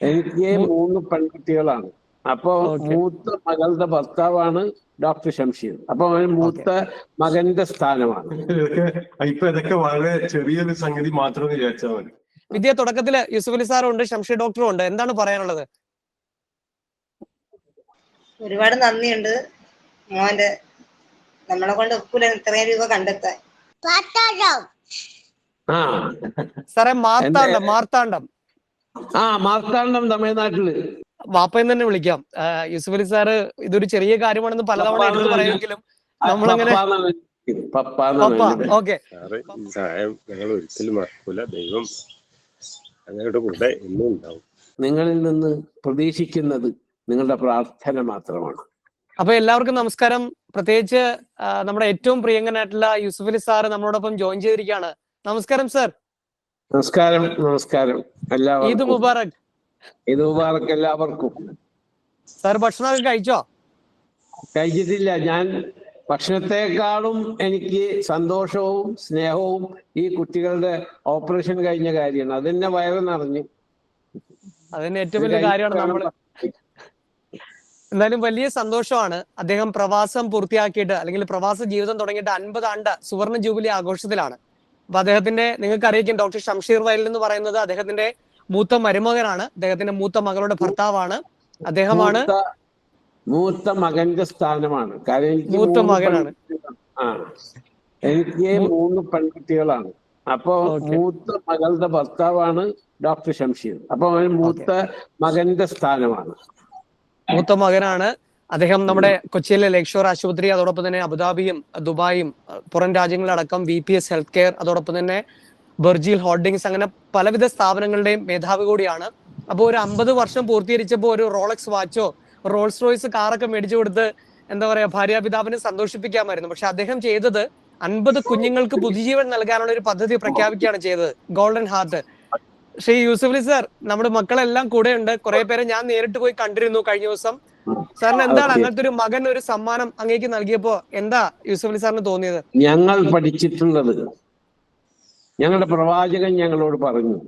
എനിക്ക് മൂന്ന് പെൺകുട്ടികളാണ്. അപ്പൊ മൂത്ത മകളുടെ ഭർത്താവാണ് ഡോക്ടർ ഷംഷീർ അപ്പൊ അവൻ മൂത്ത മകന്റെ സ്ഥാനമാണ്. ഇതൊക്കെ ഇപ്പൊ ഇതൊക്കെ വളരെ ചെറിയൊരു സംഗതി മാത്രം വിചാരിച്ചാൽ മതി. വിദ്യ തുടക്കത്തിൽ യൂസുഫ് അലി സാറും ഉണ്ട് ഷംഷീർ ഡോക്ടറും ഉണ്ട്. എന്താണ് പറയാനുള്ളത്? ഒരുപാട് നന്ദിയുണ്ട്. മോന്റെ നമ്മളെ കൊണ്ട് ഒക്കൂല ഇത്രയും രൂപ കണ്ടെത്താൻ. സാറേ മാർത്താണ്ഡം മാർത്താണ്ഡം. ആ മാർത്താണ്ഡം തമിഴ്നാട്ടിൽ. വാപ്പയെന്ന് തന്നെ വിളിക്കാം. യൂസുഫ് അലി സാറ് ഇതൊരു ചെറിയ കാര്യമാണെന്ന് പലതവണ എടുത്തു പറയുമെങ്കിലും നമ്മളങ്ങനെ. ഓക്കെ. സഹായം ഞങ്ങൾ ഒരിക്കലും മറക്കൂല. ദൈവം ഞങ്ങളുടെ കൂടെ എന്നും ഉണ്ടാവും. നിങ്ങളിൽ നിന്ന് പ്രതീക്ഷിക്കുന്നത് നിങ്ങളുടെ പ്രാർത്ഥന മാത്രമാണ്. അപ്പൊ എല്ലാവർക്കും നമസ്കാരം. പ്രത്യേകിച്ച് നമ്മുടെ ഏറ്റവും പ്രിയങ്കനായിട്ടുള്ള യൂസുഫ് അലി സാറ് നമ്മളോടൊപ്പം ജോയിൻ ചെയ്തിരിക്കുകയാണ്. നമസ്കാരം സർ. നമസ്കാരം നമസ്കാരം. ഈദ് എല്ലാവർക്കും മുബാറക് മുബാറക് എല്ലാവർക്കും. സർ ഭക്ഷണമൊക്കെ കഴിച്ചോ? കഴിച്ചിട്ടില്ല. ഞാൻ ഭക്ഷണത്തെക്കാളും എനിക്ക് സന്തോഷവും സ്നേഹവും ഈ കുട്ടികളുടെ ഓപ്പറേഷൻ കഴിഞ്ഞ കാര്യമാണ്. അതെന്നെ വയറ് നിറഞ്ഞു. അതന്നെ ഏറ്റവും വലിയ കാര്യമാണ് നമ്മൾ എന്തായാലും വലിയ സന്തോഷമാണ്. അദ്ദേഹം പ്രവാസം പൂർത്തിയാക്കിയിട്ട് അല്ലെങ്കിൽ പ്രവാസ ജീവിതം തുടങ്ങിയിട്ട് അൻപത് ആണ്ട് സുവർണ ജൂബിലി ആഘോഷത്തിലാണ്. അപ്പൊ അദ്ദേഹത്തിന്റെ നിങ്ങൾക്ക് അറിയിക്കും ഡോക്ടർ ഷംഷീർ വയൽ എന്ന് പറയുന്നത് അദ്ദേഹത്തിന്റെ മൂത്ത മരുമകനാണ്. അദ്ദേഹത്തിന്റെ മൂത്ത മകളുടെ ഭർത്താവാണ്. അദ്ദേഹമാണ് മൂത്ത മകന്റെ സ്ഥാനമാണ്. കാരണം മൂത്ത മകനാണ്. ആ. എനിക്ക് മൂന്ന് പെൺകുട്ടികളാണ്. അപ്പൊ മൂത്ത മകളുടെ ഭർത്താവാണ് ഡോക്ടർ ഷംഷീർ അപ്പൊ അവൻ മൂത്ത മകന്റെ സ്ഥാനമാണ്. മൂത്ത മകനാണ്. അദ്ദേഹം നമ്മുടെ കൊച്ചിയിലെ ലേക്ഷോർ ആശുപത്രി അതോടൊപ്പം തന്നെ അബുദാബിയും ദുബായും പുറം രാജ്യങ്ങളടക്കം V P S health care അതോടൊപ്പം തന്നെ ബെർജിൽ ഹോൾഡിങ്സ് അങ്ങനെ പലവിധ സ്ഥാപനങ്ങളുടെയും മേധാവി കൂടിയാണ്. അപ്പോൾ ഒരു അമ്പത് വർഷം പൂർത്തീകരിച്ചപ്പോൾ ഒരു റോളക്സ് വാച്ചോ റോൾസ് റോയ്സ് കാറൊക്കെ മേടിച്ചു കൊടുത്ത് എന്താ പറയാ ഭാര്യാപിതാവിനെ സന്തോഷിപ്പിക്കാമായിരുന്നു. പക്ഷെ അദ്ദേഹം ചെയ്തത് അൻപത് കുഞ്ഞുങ്ങൾക്ക് പുതുജീവൻ നൽകാനുള്ള ഒരു പദ്ധതി പ്രഖ്യാപിക്കുകയാണ് ചെയ്തത്. Golden heart Shri Yusuf Ali sir നമ്മുടെ മക്കളെല്ലാം കൂടെ ഉണ്ട് കുറെ പേരെ ഞാൻ നേരിട്ട് പോയി കണ്ടിരുന്നു കഴിഞ്ഞ ദിവസം. സാറിന് എന്താണ്. അങ്ങനത്തെ ഒരു മകൻ ഒരു സമ്മാനം അങ്ങേക്ക് നൽകിയപ്പോ എന്താ യൂസഫ് അലി സാറിന് തോന്നിയത്? ഞങ്ങൾ പഠിച്ചിട്ടുള്ളത്. ഞങ്ങളുടെ പ്രവാചകൻ ഞങ്ങളോട് പറഞ്ഞു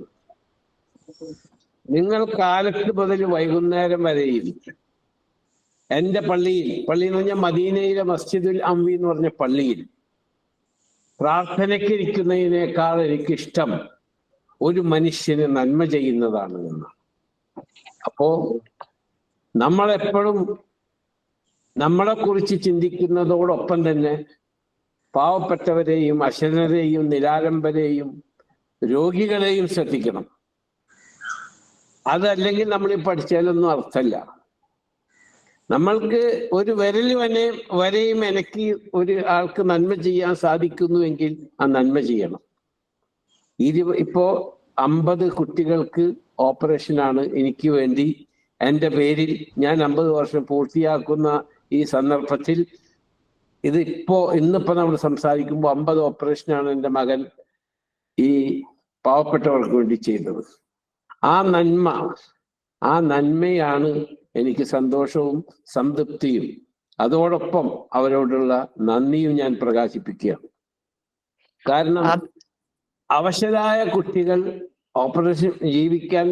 നിങ്ങൾ കാലത്ത് മുതൽ വൈകുന്നേരം വരെയും എന്റെ പള്ളിയിൽ പള്ളി എന്ന് പറഞ്ഞാൽ മദീനയിലെ മസ്ജിദുൽ അംവി എന്ന് പറഞ്ഞ പള്ളിയിൽ പ്രാർത്ഥനയ്ക്കിരിക്കുന്നതിനേക്കാൾ എനിക്കിഷ്ടം ഒരു മനുഷ്യന് നന്മ ചെയ്യുന്നതാണ് എന്നാണ്. അപ്പോ നമ്മളെപ്പോഴും നമ്മളെ കുറിച്ച് ചിന്തിക്കുന്നതോടൊപ്പം തന്നെ പാവപ്പെട്ടവരെയും അശരണരെയും നിരാലംബരെയും രോഗികളെയും ശ്രദ്ധിക്കണം. അതല്ലെങ്കിൽ നമ്മൾ ഈ പഠിച്ചാലൊന്നും അർത്ഥമില്ല. നമ്മൾക്ക് ഒരു വിരൽ വനെ വരെയും എനിക്ക് ഒരു ആൾക്ക് നന്മ ചെയ്യാൻ സാധിക്കുന്നുവെങ്കിൽ ആ നന്മ ചെയ്യണം. ഇരു ഇപ്പോ അമ്പത് കുട്ടികൾക്ക് ഓപ്പറേഷനാണ് എനിക്ക് വേണ്ടി എന്റെ പേരിൽ ഞാൻ അമ്പത് വർഷം പൂർത്തിയാക്കുന്ന ഈ സന്ദർഭത്തിൽ ഇത് ഇപ്പോ ഇന്നിപ്പോ നമ്മൾ സംസാരിക്കുമ്പോൾ അമ്പത് ഓപ്പറേഷനാണ് എന്റെ മകൻ ഈ പാവപ്പെട്ടവർക്ക് വേണ്ടി ചെയ്തത്. ആ നന്മ ആ നന്മയാണ് എനിക്ക് സന്തോഷവും സംതൃപ്തിയും. അതോടൊപ്പം അവരോടുള്ള നന്ദിയും ഞാൻ പ്രകാശിപ്പിക്കുകയാണ്. കാരണം അവശരായ കുട്ടികൾ ഓപ്പറേഷൻ ജീവിക്കാൻ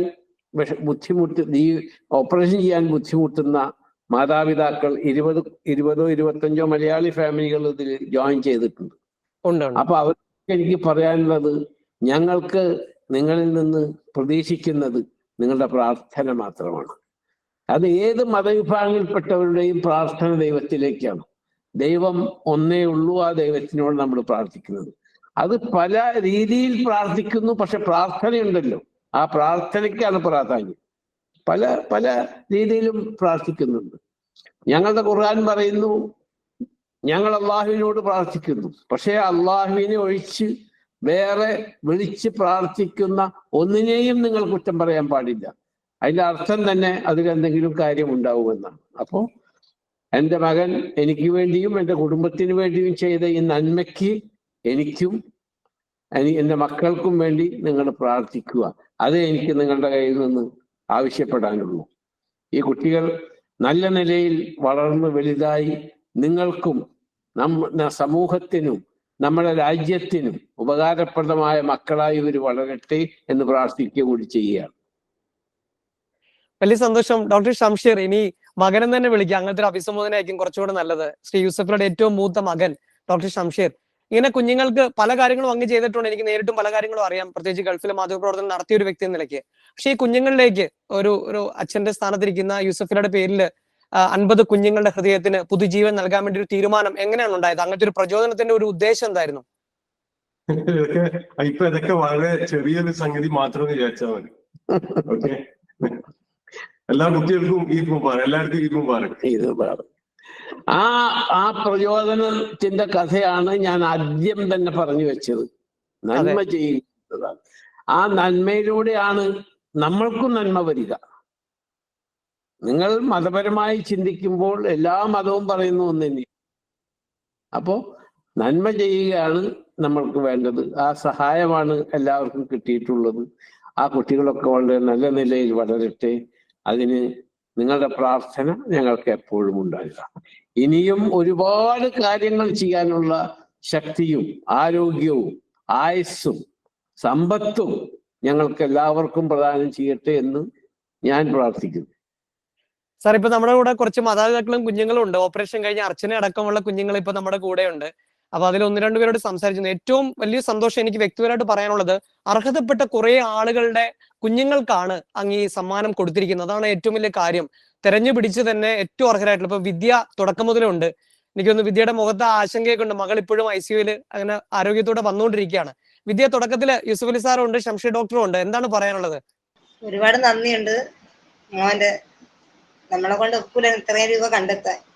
ബുദ്ധിമുട്ട് നീ ഓപ്പറേഷൻ ചെയ്യാൻ ബുദ്ധിമുട്ടുന്ന മാതാപിതാക്കൾ ഇരുപത് ഇരുപതോ ഇരുപത്തഞ്ചോ മലയാളി ഫാമിലികൾ ഇതിൽ ജോയിൻ ചെയ്തിട്ടുണ്ട്. അപ്പൊ അവർക്ക് എനിക്ക് പറയാനുള്ളത് ഞങ്ങൾക്ക് നിങ്ങളിൽ നിന്ന് പ്രതീക്ഷിക്കുന്നത് നിങ്ങളുടെ പ്രാർത്ഥന മാത്രമാണ്. അത് ഏത് മതവിഭാഗങ്ങളിൽപ്പെട്ടവരുടെയും പ്രാർത്ഥന ദൈവത്തിലേക്കാണ്. ദൈവം ഒന്നേ ഉള്ളൂ ആ ദൈവത്തിനോട് നമ്മൾ പ്രാർത്ഥിക്കുന്നത്. അത് പല രീതിയിൽ പ്രാർത്ഥിക്കുന്നു പക്ഷെ പ്രാർത്ഥനയുണ്ടല്ലോ. ആ പ്രാർത്ഥനയ്ക്കാണ് പ്രാധാന്യം. പല പല രീതിയിലും പ്രാർത്ഥിക്കുന്നുണ്ട്. ഞങ്ങളുടെ ഖുർആൻ പറയുന്നു ഞങ്ങൾ അള്ളാഹുവിനോട് പ്രാർത്ഥിക്കുന്നു. പക്ഷേ അള്ളാഹുവിനെ ഒഴിച്ച് വേറെ വിളിച്ച് പ്രാർത്ഥിക്കുന്ന ഒന്നിനെയും നിങ്ങൾ കുറ്റം പറയാൻ പാടില്ല. അതിന്റെ അർത്ഥം തന്നെ അതിലെന്തെങ്കിലും കാര്യം ഉണ്ടാവുമെന്നാണ് അപ്പോ എന്റെ മകൻ എനിക്ക് വേണ്ടിയും എന്റെ കുടുംബത്തിന് വേണ്ടിയും ചെയ്ത ഈ നന്മയ്ക്ക് എനിക്കും എന്റെ മക്കൾക്കും വേണ്ടി നിങ്ങൾ പ്രാർത്ഥിക്കുക. അതേ എനിക്ക് നിങ്ങളുടെ കയ്യിൽ നിന്ന് ആവശ്യപ്പെടാനുള്ളൂ. ഈ കുട്ടികൾ നല്ല നിലയിൽ വളർന്ന് വലുതായി നിങ്ങൾക്കും നമ്മ സമൂഹത്തിനും നമ്മുടെ രാജ്യത്തിനും ഉപകാരപ്രദമായ മക്കളായി ഇവർ വളരട്ടെ എന്ന് പ്രാർത്ഥിക്കുക കൂടി ചെയ്യുകയാണ്. വലിയ സന്തോഷം. ഡോക്ടർ ഷംഷീർ ഇനി മകനെന്ന് തന്നെ വിളിക്കുക അങ്ങനത്തെ ഒരു അഭിസംബോധന ആയിരിക്കും കുറച്ചുകൂടെ നല്ലത്. ശ്രീ യൂസഫിയുടെ ഏറ്റവും മൂത്ത മകൻ ഡോക്ടർ ഷംഷീർ. ഇങ്ങനെ കുഞ്ഞുങ്ങൾക്ക് പല കാര്യങ്ങളും അങ്ങ് ചെയ്തിട്ടുണ്ട്. എനിക്ക് നേരിട്ടും പല കാര്യങ്ങളും അറിയാം. പ്രത്യേകിച്ച് ഗൾഫിലെ മാധ്യമപ്രവർത്തനം നടത്തിയ ഒരു വ്യക്തി എന്ന നിലയ്ക്ക്. പക്ഷേ ഈ കുഞ്ഞുങ്ങളിലേക്ക് ഒരു ഒരു അച്ഛന്റെ സ്ഥാനത്തിരിക്കുന്ന യൂസഫിലയുടെ പേരിൽ അൻപത് കുഞ്ഞുങ്ങളുടെ ഹൃദയത്തിന് പുതുജീവൻ നൽകാൻ വേണ്ടി ഒരു തീരുമാനം എങ്ങനെയാണ് ഉണ്ടായത്? അങ്ങനത്തെ ഒരു പ്രചോദനത്തിന്റെ ഒരു ഉദ്ദേശം എന്തായിരുന്നു? ഇതൊക്കെ ഇപ്പൊ ഇതൊക്കെ വളരെ ചെറിയൊരു സംഗതി മാത്രം വിചാരിച്ചാൽ മതി. ഓക്കെ എല്ലാ കുട്ടികൾക്കും ഈദ് മുബാറക് എല്ലാവർക്കും ഈദ് മുബാറക് വേറെ. ആ ആ പ്രചോദനത്തിന്റെ കഥയാണ് ഞാൻ ആദ്യം തന്നെ പറഞ്ഞു വെച്ചത്. നന്മ ചെയ്യുന്നതാണ്. ആ നന്മയിലൂടെയാണ് നമ്മൾക്കും നന്മ വരിക. നിങ്ങൾ മതപരമായി ചിന്തിക്കുമ്പോൾ എല്ലാ മതവും പറയുന്ന ഒന്ന് തന്നെ അപ്പോ നന്മ ചെയ്യുകയാണ് നമ്മൾക്ക് വേണ്ടത്. ആ സഹായമാണ് എല്ലാവർക്കും കിട്ടിയിട്ടുള്ളത്. ആ കുട്ടികളൊക്കെ വളരെ നല്ല നിലയിൽ വളരട്ടെ. അതിന് നിങ്ങളുടെ പ്രാർത്ഥന ഞങ്ങൾക്ക് എപ്പോഴും ഉണ്ടാകുക. ഇനിയും ഒരുപാട് കാര്യങ്ങൾ ചെയ്യാനുള്ള ശക്തിയും ആരോഗ്യവും ആയുസ്സും സമ്പത്തും ഞങ്ങൾക്ക് എല്ലാവർക്കും പ്രദാനം ചെയ്യട്ടെ എന്ന് ഞാൻ പ്രാർത്ഥിക്കുന്നു. സാർ ഇപ്പൊ നമ്മുടെ കൂടെ കുറച്ച് മാതാപിതാക്കളും കുഞ്ഞുങ്ങളും ഉണ്ട്. ഓപ്പറേഷൻ കഴിഞ്ഞ അർച്ചന അടക്കമുള്ള കുഞ്ഞുങ്ങൾ ഇപ്പൊ നമ്മുടെ കൂടെ ഉണ്ട് അപ്പൊ അതിൽ ഒന്ന് രണ്ട് പേരോട് സംസാരിച്ചു ഏറ്റവും വലിയ സന്തോഷം എനിക്ക് വ്യക്തിപരമായിട്ട് പറയാനുള്ളത് അർഹതപ്പെട്ട കുറെ ആളുകളുടെ കുഞ്ഞുങ്ങൾക്കാണ് അങ്ങ് ഈ സമ്മാനം കൊടുത്തിരിക്കുന്നത്. അതാണ് ഏറ്റവും വലിയ കാര്യം. തെരഞ്ഞു പിടിച്ച് തന്നെ ഏറ്റവും അർഹരായിട്ടുള്ള ഇപ്പൊ വിദ്യ തുടക്കം മുതലേ ഉണ്ട് എനിക്കൊന്ന് വിദ്യയുടെ മുഖത്ത് ആശങ്കയൊക്കെ ഉണ്ട്. മകൾ ഇപ്പോഴും ഐ സിയുയിൽ അങ്ങനെ ആരോഗ്യത്തോടെ വന്നുകൊണ്ടിരിക്കുകയാണ്. വിദ്യ തുടക്കത്തിൽ യൂസുഫ് അലി സാറും ഉണ്ട് ഷംഷീർ ഡോക്ടറും ഉണ്ട്. എന്താണ് പറയാനുള്ളത്? ഒരുപാട് നന്ദിയുണ്ട്. മോന്റെ നമ്മളെ കൊണ്ട് ഒക്കൂല ഇത്രയും രൂപ കണ്ടെത്താൻ.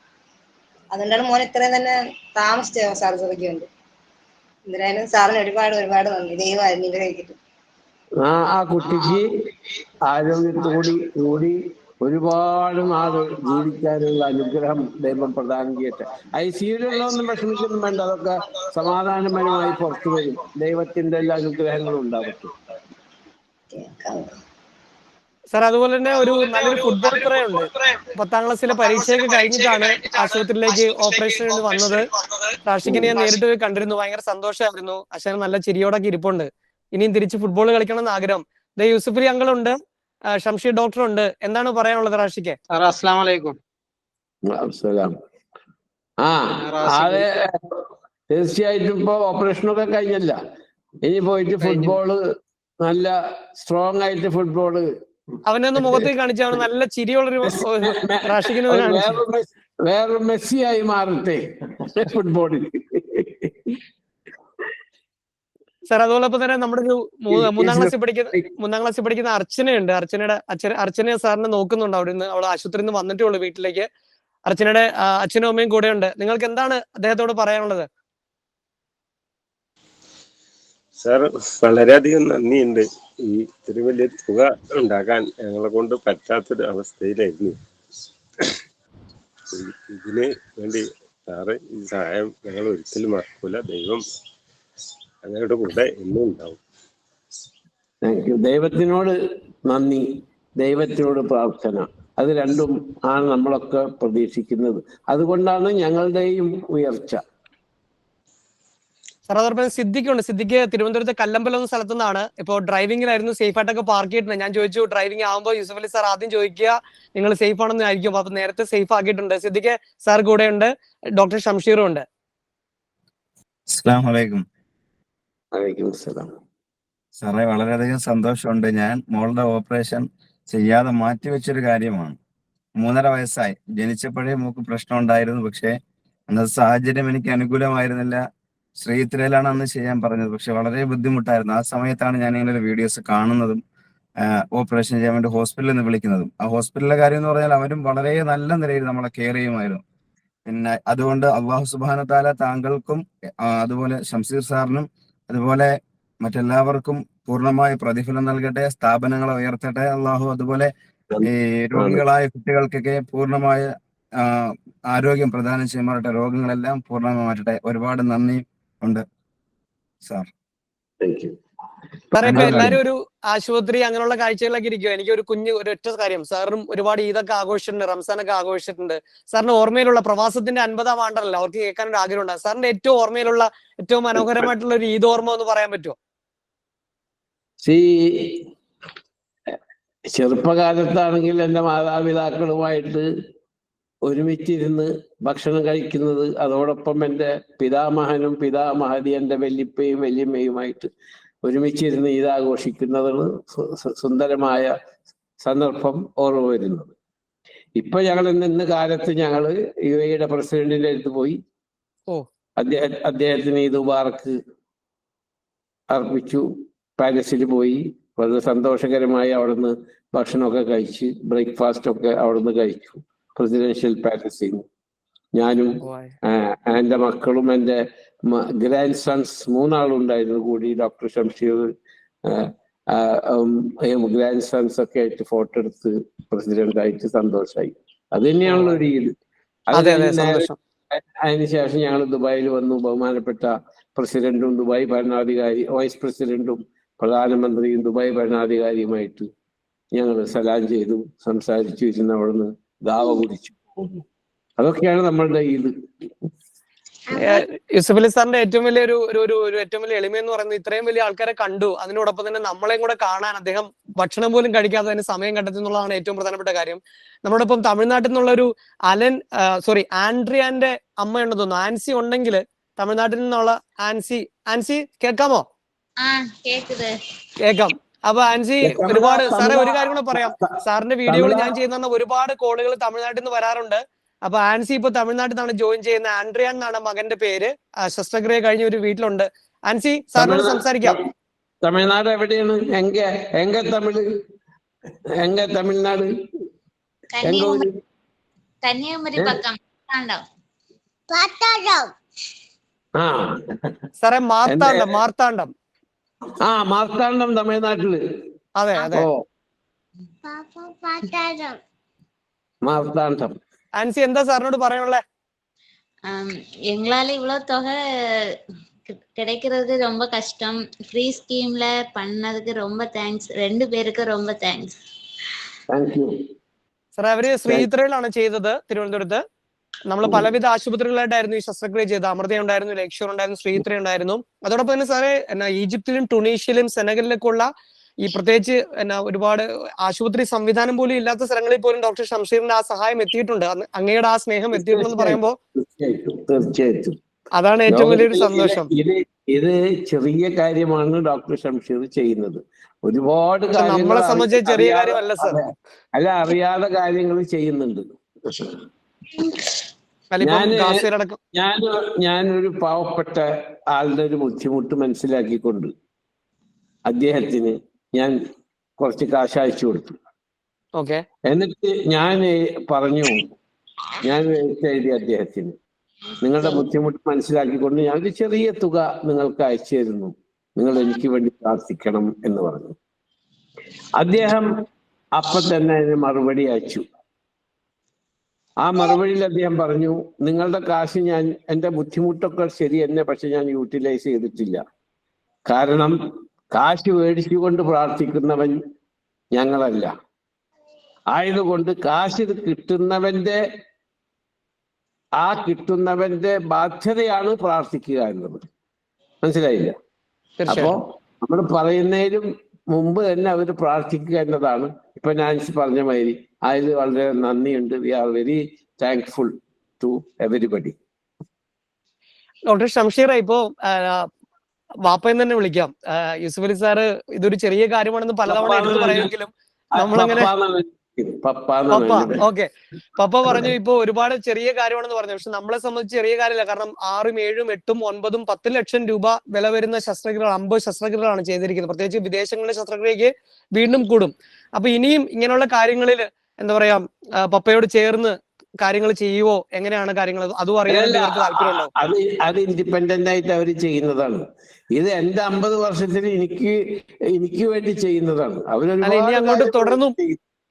അതുകൊണ്ടാണ് മോൻ ഇത്രയും തന്നെ താമസിച്ചത് സർജറിക്ക് വേണ്ടി. എന്തായാലും സാറിന് ഒരുപാട് ഒരുപാട് നന്ദി. ദൈവം അനുഗ്രഹിക്കട്ടെ. ആ ആ കുട്ടിക്ക് ആരോഗ്യത്തോടി കൂടി ഒരുപാട് നാൾ ജീവിക്കാനുള്ള അനുഗ്രഹം ദൈവം പ്രദാനം ചെയ്യട്ടെ. ഐ സിയിലുള്ളതൊന്നും വിഷമിക്കുന്നു വേണ്ട. അതൊക്കെ സമാധാനപരമായി പുറത്തു വരും. ദൈവത്തിന്റെ എല്ലാ അനുഗ്രഹങ്ങളും ഉണ്ടാവട്ടെ. സാർ അതുപോലെ തന്നെ ഒരു നല്ലൊരു ഫുട്ബോൾ ഉണ്ട്. പത്താം ക്ലാസ്സിലെ പരീക്ഷയൊക്കെ കഴിഞ്ഞിട്ടാണ് ആശുപത്രിയിലേക്ക് ഓപ്പറേഷൻ വന്നത്. റാഷിക്കിനെ ഞാൻ നേരിട്ട് പോയി കണ്ടിരുന്നു. ഭയങ്കര സന്തോഷമായിരുന്നു. അച്ഛൻ നല്ല ചിരിയോടൊക്കെ ഇരിപ്പുണ്ട്. ഇനിയും തിരിച്ച് ഫുട്ബോൾ കളിക്കണം എന്ന് ആഗ്രഹം. ദേ യൂസുഫലി അങ്കിൾ ഉണ്ട് ആ, ഷംഷീർ ഡോക്ടർ ഉണ്ട് എന്താണ് പറയാനുള്ളത് റാഷിക്ക്? അസ്സാം വലൈക്കും. ആ അതെ തീർച്ചയായിട്ടും ഇപ്പൊ ഓപ്പറേഷനൊക്കെ കഴിഞ്ഞല്ല. ഇനി പോയിട്ട് ഫുട്ബോൾ നല്ല സ്ട്രോങ് ആയിട്ട് ഫുട്ബോൾ അവനെ മുഖത്തേക്ക് കാണിച്ച കാണിച്ചാണ് നല്ല ചിരിയുള്ളൊരു കാണിച്ചു വേറൊരു മെസ്സി- വേറൊരു മെസ്സിയായി മാറട്ടെ ഫുട്ബോളിൽ. സാർ അതോടൊപ്പം തന്നെ നമ്മുടെ ഒരു മൂന്നാം ക്ലാസ്സിൽ പഠിക്കുന്ന മൂന്നാം ക്ലാസ്സിൽ പഠിക്കുന്ന അർച്ചനയുണ്ട്. അർച്ചനയുടെ അച്ഛൻ അർച്ചന സാറിനെ നോക്കുന്നുണ്ട് അവിടെ നിന്ന് അവൾ ആശുപത്രിയിൽ നിന്ന് വന്നിട്ടേ ഉള്ളൂ വീട്ടിലേക്ക്. അർച്ചനയുടെ അച്ഛനും അമ്മയും കൂടെ ഉണ്ട്. നിങ്ങൾക്ക് എന്താണ് അദ്ദേഹത്തോട് പറയാനുള്ളത്? സാർ വളരെയധികം നന്ദിയുണ്ട്. ഈ ഇത്തിരി വലിയ തുക ഉണ്ടാക്കാൻ ഞങ്ങളെ കൊണ്ട് പറ്റാത്തൊരു അവസ്ഥയിലായിരുന്നു. ഇതിന് വേണ്ടി സാറ് ഈ സഹായം ഞങ്ങൾ ഒരിക്കലും മറക്കൂല. ദൈവം ഞങ്ങളുടെ കൂടെ എന്നും ഉണ്ടാവും. ദൈവത്തിനോട് നന്ദി. ദൈവത്തിനോട് പ്രാർത്ഥന. അത് രണ്ടും ആണ് നമ്മളൊക്കെ പ്രതീക്ഷിക്കുന്നത്. അതുകൊണ്ടാണ് ഞങ്ങളുടെയും ഉയർച്ച. അതോടൊപ്പം സിദ്ദിഖുണ്ട് സിദ്ദിഖ് തിരുവനന്തപുരത്തെ കല്ലമ്പലം എന്ന സ്ഥലത്തു നിന്നാണ് ഇപ്പോൾ ഡ്രൈവിംഗിലായിരുന്നു സേഫ് ആയിട്ടൊക്കെ പാർക്ക് ചെയ്തിട്ടുണ്ട്. ഞാൻ ചോദിച്ചു ഡ്രൈവിംഗ് ആകുമ്പോൾ യൂസഫ് അലി സാർ ആദ്യം ചോദിക്കുക നിങ്ങൾ സേഫ് ആണെന്ന് ആയിരിക്കും. അപ്പൊ നേരത്തെ സേഫ് ആക്കിയിട്ടുണ്ട്. സിദ്ദിഖ് സാർ കൂടെ ഉണ്ട്. ഡോക്ടർ ഷംഷീറും ഉണ്ട് സാറേ വളരെയധികം സന്തോഷമുണ്ട്. ഞാൻ മോളുടെ ഓപ്പറേഷൻ ചെയ്യാതെ മാറ്റിവെച്ചൊരു കാര്യമാണ്. മൂന്നര വയസ്സായി. ജനിച്ചപ്പോഴേ മൂക്ക് പ്രശ്നം ഉണ്ടായിരുന്നു പക്ഷേ അന്നത്തെ സാഹചര്യം എനിക്ക് അനുകൂലമായിരുന്നില്ല. ശ്രീത്തിരയിലാണ് അന്ന് ചെയ്യാൻ പറഞ്ഞത്. പക്ഷെ വളരെ ബുദ്ധിമുട്ടായിരുന്നു. ആ സമയത്താണ് ഞാൻ ഇങ്ങനെ വീഡിയോസ് കാണുന്നതും ഓപ്പറേഷൻ ചെയ്യാൻ വേണ്ടി ഹോസ്പിറ്റലിൽ നിന്ന് വിളിക്കുന്നതും. ആ ഹോസ്പിറ്റലിലെ കാര്യം എന്ന് പറഞ്ഞാൽ അവരും വളരെ നല്ല നിലയിൽ നമ്മളെ കെയർ ചെയ്യുമായിരുന്നു. പിന്നെ അതുകൊണ്ട് അള്ളാഹു സുബാന താല താങ്കൾക്കും അതുപോലെ ഷംസീർ സാറിനും അതുപോലെ മറ്റെല്ലാവർക്കും പൂർണമായ പ്രതിഫലം നൽകട്ടെ സ്ഥാപനങ്ങളെ ഉയർത്തട്ടെ. അള്ളാഹു അതുപോലെ ഈ രോഗികളായ കുട്ടികൾക്കൊക്കെ പൂർണമായ ആരോഗ്യം പ്രദാനം ചെയ്യുമാറട്ടെ രോഗങ്ങളെല്ലാം പൂർണമായി മാറ്റട്ടെ ഒരുപാട് നന്ദി. ഉണ്ട്. സാർ. എല്ലാരും ഒരു ആശുപത്രി അങ്ങനെയുള്ള കാഴ്ചകളൊക്കെ ഇരിക്കുക എനിക്ക് ഒരു കുഞ്ഞ് ഒരു ഒറ്റ കാര്യം. സാറിനും ഒരുപാട് ഈദൊക്കെ ആഘോഷിച്ചിട്ടുണ്ട് റംസാനൊക്കെ ആഘോഷിച്ചിട്ടുണ്ട്. സാറിന്റെ ഓർമ്മയിലുള്ള പ്രവാസത്തിന്റെ അൻപതാം ആണ്ടല്ലോ അവർക്ക് കേൾക്കാൻ ഒരു ആഗ്രഹം ഉണ്ടാകും സാറിന്റെ ഏറ്റവും ഓർമ്മയിലുള്ള ഏറ്റവും മനോഹരമായിട്ടുള്ള ഒരു ഈദ് ഓർമ്മ എന്ന് പറയാൻ പറ്റുമോ സി ചെറുപ്പകാലത്താണെങ്കിൽ എന്റെ മാതാപിതാക്കളുമായിട്ട് ഒരുമിച്ചിരുന്ന് ഭക്ഷണം കഴിക്കുന്നത് അതോടൊപ്പം എന്റെ പിതാമഹനും പിതാമഹതി എന്റെ വല്യപ്പയും വല്യമ്മയുമായിട്ട് ഒരുമിച്ചിരുന്ന് ഇത് ആഘോഷിക്കുന്നതാണ് സുന്ദരമായ സന്ദർഭം ഓർമ്മ വരുന്നത്. ഇപ്പൊ ഞങ്ങൾ ഇന്ന് കാലത്ത് ഞങ്ങൾ യു എയുടെ പ്രസിഡന്റിന്റെ അടുത്ത് പോയി. അദ്ദേഹം അദ്ദേഹത്തിന് ഇത് ഉപാർക്ക് അർപ്പിച്ചു. പാലസിൽ പോയി. വളരെ സന്തോഷകരമായി അവിടുന്ന് ഭക്ഷണമൊക്കെ കഴിച്ച് ബ്രേക്ക്ഫാസ്റ്റ് ഒക്കെ അവിടുന്ന് കഴിച്ചു. പ്രസിഡൻഷ്യൽ പാലസിൽ ഞാനും എന്റെ എന്റെ മക്കളും എന്റെ ഗ്രാൻഡ് സൺസ് മൂന്നാളുണ്ടായിരുന്നു കൂടി ഡോക്ടർ ഷംഷീർ ഗ്രാൻഡ് സൺസ് ഒക്കെ ആയിട്ട് ഫോട്ടോ എടുത്ത് പ്രസിഡന്റ് ആയിട്ട് സന്തോഷമായി അത് തന്നെയാണല്ലോ ഒരു സന്തോഷം. അതിനുശേഷം ഞങ്ങൾ ദുബായിൽ വന്നു. ബഹുമാനപ്പെട്ട പ്രസിഡന്റും ദുബായ് ഭരണാധികാരി വൈസ് പ്രസിഡന്റും പ്രധാനമന്ത്രിയും ദുബായ് ഭരണാധികാരിയുമായിട്ട് ഞങ്ങൾ സലാം ചെയ്തു സംസാരിച്ചു ഇരുന്ന് അവിടുന്ന് ദാവ കുടിച്ചു അതൊക്കെയാണ് നമ്മളുടെ ഇത്. യൂസഫ് അലി സാറിന്റെ ഏറ്റവും വലിയ ഒരു ഒരു ഒരു ഏറ്റവും വലിയ എളിമ എന്ന് പറയുന്നത് ഇത്രയും വലിയ ആൾക്കാരെ കണ്ടു. അതിനോടൊപ്പം തന്നെ നമ്മളെയും കൂടെ കാണാൻ അദ്ദേഹം ഭക്ഷണം പോലും കഴിക്കാതെ തന്നെ സമയം കണ്ടെത്തി എന്നുള്ളതാണ് ഏറ്റവും പ്രധാനപ്പെട്ട കാര്യം. നമ്മോടൊപ്പം തമിഴ്നാട്ടിൽ നിന്നുള്ള ഒരു അലൻ സോറി ആൻഡ്രിയാന്റെ അമ്മയുണ്ടെന്ന് തോന്നുന്നു. ആൻസി ഉണ്ടെങ്കിൽ തമിഴ്നാട്ടിൽ നിന്നുള്ള ആൻസി ആൻസി കേൾക്കാമോ? കേൾക്കാം. അപ്പൊ ആൻസി ഒരുപാട് സാറേ ഒരു കാര്യം കൂടെ പറയാം. സാറിന്റെ വീഡിയോകൾ ഞാൻ ചെയ്യുന്ന ഒരുപാട് കോളുകൾ തമിഴ്നാട്ടിൽ നിന്ന് വരാറുണ്ട്. അപ്പൊ ആൻസി ഇപ്പൊ തമിഴ്നാട്ടിൽ നിന്നാണ് ജോയിൻ ചെയ്യുന്ന ആൻഡ്രിയൻ എന്നാണ് മകന്റെ പേര്. ശസ്ത്രക്രിയ കഴിഞ്ഞ ഒരു വീട്ടിലുണ്ട്. ആൻസി സാറിനോട് സംസാരിക്കാം. തമിഴ്നാട് എവിടെയാണ്? എങ്കെ എങ്ക തമിഴ്? എങ്ക തമിഴ്നാട്? ആ. സാറേ മാർത്താണ്ടം മാർത്താണ്ടം ആ മാർത്താണ്ഡം തമിഴ്നാട്ടില് അതെ അതെ ഓ മാർത്താണ്ഡം ആൻസി എന്താ സാറിനോട് പറയാനുള്ളത് ஆம், எங்களால இவ்வளவு தொகை கி- கிடைக்கிறது ரொம்ப கஷ்டம் ஃப்ரீ ஸ்கீம்ல பண்ணதுக்கு ரொம்ப தேங்க்ஸ் ரெண்டு பேருக்கு ரொம்ப தேங்க்ஸ் താങ്ക് യു സാറേ അവര് ശ്രീത്രയിലാണ് ചെയ്തത് തിരുവനന്തപുരത്ത് നമ്മൾ പലവിധ ആശുപത്രികളായിട്ടായിരുന്നു ഈ ശസ്ത്രക്രിയ ചെയ്തത്. അമൃത ഉണ്ടായിരുന്നു ലക്ഷർ ഉണ്ടായിരുന്നു ശ്രീത്ര ഉണ്ടായിരുന്നു. അതോടൊപ്പം തന്നെ സാറേ എന്നാ ഈജിപ്തിലും ടുണീഷ്യയിലും സെനഗലിലൊക്കെ ഉള്ള ഈ പ്രത്യേകിച്ച് എന്നാ ഒരുപാട് ആശുപത്രി സംവിധാനം പോലും ഇല്ലാത്ത സ്ഥലങ്ങളിൽ പോലും ഡോക്ടർ ഷംഷീറിന്റെ ആ സഹായം എത്തിയിട്ടുണ്ട്. അങ്ങയുടെ ആ സ്നേഹം എത്തിയിട്ടുണ്ടെന്ന് പറയുമ്പോൾ തീർച്ചയായിട്ടും അതാണ് ഏറ്റവും വലിയൊരു സന്തോഷം. ഇത് ഇത് ചെറിയ കാര്യമാണ് ഡോക്ടർ ഷംഷീർ ചെയ്യുന്നത്. ഒരുപാട് നമ്മളെ സംബന്ധിച്ച് ചെറിയ കാര്യമല്ല സാർ. അല്ല അറിയാതെ കാര്യങ്ങൾ ചെയ്യുന്നുണ്ട്. ഞാൻ ഞാനൊരു പാവപ്പെട്ട ആളുടെ ഒരു ബുദ്ധിമുട്ട് മനസ്സിലാക്കിക്കൊണ്ട് അദ്ദേഹത്തിന് ഞാൻ കുറച്ച് കാശ് അയച്ചു കൊടുത്തു. ഓക്കെ. എന്നിട്ട് ഞാൻ പറഞ്ഞു ഞാൻ എഴുതി അദ്ദേഹത്തിന്. നിങ്ങളുടെ ബുദ്ധിമുട്ട് മനസ്സിലാക്കിക്കൊണ്ട് ഞാൻ ഒരു ചെറിയ തുക നിങ്ങൾക്ക് അയച്ചു തരുന്നു. നിങ്ങൾ എനിക്ക് വേണ്ടി പ്രാർത്ഥിക്കണം എന്ന് പറഞ്ഞു. അദ്ദേഹം അപ്പൊ തന്നെ അതിന് മറുപടി അയച്ചു. ആ മറുപടിയിൽ അദ്ദേഹം പറഞ്ഞു നിങ്ങളുടെ കാശ് ഞാൻ എന്റെ ബുദ്ധിമുട്ടൊക്കെ ശരി എന്നെ പക്ഷെ ഞാൻ യൂട്ടിലൈസ് ചെയ്തിട്ടില്ല. കാരണം കാശ് മേടിച്ചുകൊണ്ട് പ്രാർത്ഥിക്കുന്നവൻ ഞങ്ങളല്ല. ആയതുകൊണ്ട് കാശ് കിട്ടുന്നവന്റെ ആ കിട്ടുന്നവന്റെ ബാധ്യതയാണ് പ്രാർത്ഥിക്കുക എന്നത്. മനസ്സിലായില്ല? അപ്പോ നമ്മൾ പറയുന്നതിലും മുമ്പ് തന്നെ അവർ പ്രാർത്ഥിക്കുക എന്നതാണ്. ഇപ്പൊ ഞാൻ പറഞ്ഞ മാതിരി അതിൽ വളരെ നന്ദിയുണ്ട്. We are very thankful to everybody. Doctor Shamsheer ഇപ്പോ വാപ്പയെന്ന് തന്നെ വിളിക്കാം. യൂസുഫലി യൂസുഫ് അലി സാറ് ഇതൊരു ചെറിയ കാര്യമാണെന്ന് പലതവണ എടുത്തു പറയുമെങ്കിലും നമ്മളങ്ങനെ ഓക്കെ പപ്പ പറഞ്ഞു ഇപ്പൊ ഒരുപാട് ചെറിയ കാര്യമാണെന്ന് പറഞ്ഞു. പക്ഷെ നമ്മളെ സംബന്ധിച്ച് ചെറിയ കാര്യമല്ല. കാരണം ആറും ഏഴും എട്ടും ഒൻപതും പത്ത് ലക്ഷം രൂപ വില വരുന്ന ശസ്ത്രക്രിയകൾ അമ്പത് ശസ്ത്രക്രിയകളാണ് ചെയ്തിരിക്കുന്നത്. പ്രത്യേകിച്ച് വിദേശങ്ങളിലെ ശസ്ത്രക്രിയക്ക് വീണ്ടും കൂടും. അപ്പൊ ഇനിയും ഇങ്ങനെയുള്ള കാര്യങ്ങളിൽ എന്താ പറയാ പപ്പയോട് ചേർന്ന് കാര്യങ്ങൾ ചെയ്യുവോ? എങ്ങനെയാണ് കാര്യങ്ങൾ? അതും അറിയാൻ താല്പര്യമുണ്ടോ? അത് അത് ഇൻഡിപെൻഡന്റ് ആയിട്ട് അവർ ചെയ്യുന്നതാണ്. ഇത് എന്റെ അമ്പത് വർഷത്തിൽ എനിക്ക് എനിക്ക് വേണ്ടി ചെയ്യുന്നതാണ്. അവരൊരു അങ്ങോട്ട് തുടർന്നും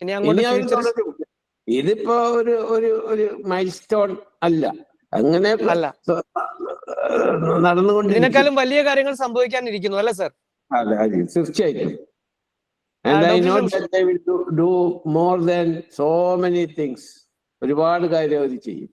ഇനി അങ്ങോട്ട് ഇതിപ്പോ ഒരു ഒരു ഒരു മൈൽ സ്റ്റോൺ അല്ല. അങ്ങനെ അല്ല. നടന്നുകൊണ്ട് ഇതിനേക്കാളും വലിയ കാര്യങ്ങൾ സംഭവിക്കാനിരിക്കുന്നു അല്ലേ സർ? അതെ അതെ. തീർച്ചയായിട്ടും. And I know do more than so many things. ഒരുപാട് കാര്യം അവർ ചെയ്യും.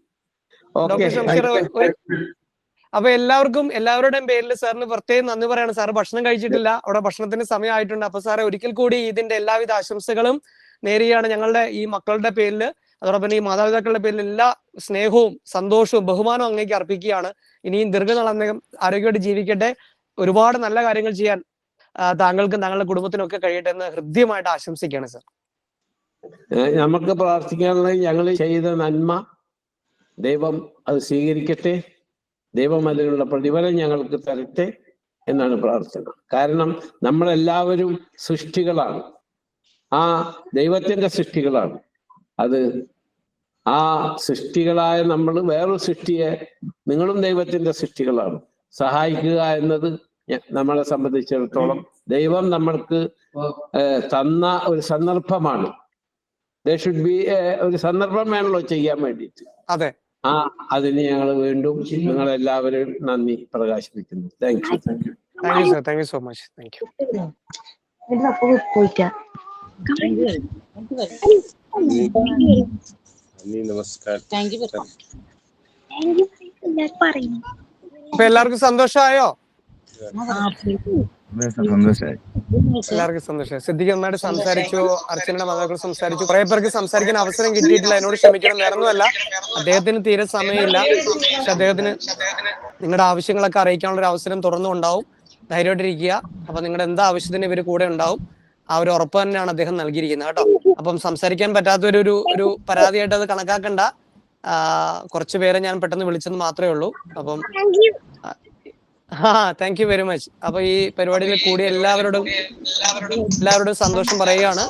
അപ്പൊ എല്ലാവർക്കും എല്ലാവരുടെയും പേരിൽ സാറിന് പ്രത്യേകം നന്ദി പറയാണ്. സാർ ഭക്ഷണം കഴിച്ചിട്ടില്ല. അവിടെ ഭക്ഷണത്തിന് സമയമായിട്ടുണ്ട്. അപ്പൊ സാറെ ഒരിക്കൽ കൂടി ഇതിന്റെ എല്ലാവിധ ആശംസകളും നേരുകയാണ് ഞങ്ങളുടെ ഈ മക്കളുടെ പേരിൽ അതോടൊപ്പം ഈ മാതാപിതാക്കളുടെ പേരിൽ എല്ലാ സ്നേഹവും സന്തോഷവും ബഹുമാനവും അങ്ങേക്ക് അർപ്പിക്കുകയാണ്. ഇനിയും ദീർഘനാളം ആരോഗ്യമായിട്ട് ജീവിക്കട്ടെ. ഒരുപാട് നല്ല കാര്യങ്ങൾ ചെയ്യാൻ താങ്കൾക്കും താങ്കളുടെ കുടുംബത്തിനും ഒക്കെ കഴിയട്ടെ എന്ന് ഹൃദ്യമായിട്ട് ആശംസിക്കുകയാണ് സർ. നമുക്ക് പ്രാർത്ഥിക്കാനുള്ളത് ഞങ്ങൾ ചെയ്ത നന്മ ദൈവം അത് സ്വീകരിക്കട്ടെ. ദൈവം അതിനുള്ള പ്രതിഫലം ഞങ്ങൾക്ക് തരട്ടെ എന്നാണ് പ്രാർത്ഥന. കാരണം നമ്മളെല്ലാവരും സൃഷ്ടികളാണ്. ആ ദൈവത്തിന്റെ സൃഷ്ടികളാണ്. അത് ആ സൃഷ്ടികളായ നമ്മൾ വേറൊരു സൃഷ്ടിയെ നിങ്ങളും ദൈവത്തിന്റെ സൃഷ്ടികളാണ്. സഹായിക്കുക എന്നത് നമ്മളെ സംബന്ധിച്ചിടത്തോളം ദൈവം നമ്മൾക്ക് തന്ന ഒരു സന്ദർഭമാണ്. ദേ ഷുഡ് ബി ഒരു സന്ദർഭം വേണമല്ലോ ചെയ്യാൻ വേണ്ടിയിട്ട്. അതെ. ആ അതിന് ഞങ്ങൾ വീണ്ടും നിങ്ങളെല്ലാവരും നന്ദി പ്രകാശിപ്പിക്കുന്നു. Thank you thank you sir thank you so much thank you നമസ്കാരം അപ്പൊ എല്ലാവർക്കും സന്തോഷമായോ? എല്ലാവർക്കും സന്തോഷം സിദ്ധിക്ക് നന്നായിട്ട് സംസാരിച്ചു അർച്ചനയുടെ മാതാക്കൾ സംസാരിച്ചു. കുറെ പേർക്ക് സംസാരിക്കാൻ അവസരം കിട്ടിയിട്ടില്ല. എന്നോട് ക്ഷമിക്കണം. വേറൊന്നുമല്ല. അദ്ദേഹത്തിന് തീരെ സമയമില്ല. പക്ഷെ അദ്ദേഹത്തിന് നിങ്ങളുടെ ആവശ്യങ്ങളൊക്കെ അറിയിക്കാനുള്ള ഒരു അവസരം തുറന്നുണ്ടാവും ധൈര്യമായിട്ടിരിക്കുക. അപ്പൊ നിങ്ങളുടെ എന്താ ആവശ്യത്തിന് ഇവർ കൂടെ ഉണ്ടാവും. ആ ഒരു ഉറപ്പ് തന്നെയാണ് അദ്ദേഹം നൽകിയിരിക്കുന്നത് കേട്ടോ. അപ്പം സംസാരിക്കാൻ പറ്റാത്തൊരു ഒരു ഒരു പരാതിയായിട്ട് അത് കണക്കാക്കണ്ട. കുറച്ച് പേരെ ഞാൻ പെട്ടെന്ന് വിളിച്ചെന്ന് മാത്രമേ ഉള്ളൂ. അപ്പം ആ താങ്ക് യു വെരി മച്ച് അപ്പൊ ഈ പരിപാടിയിൽ കൂടി എല്ലാവരോടും എല്ലാവരോടും സന്തോഷം പറയുകയാണ്.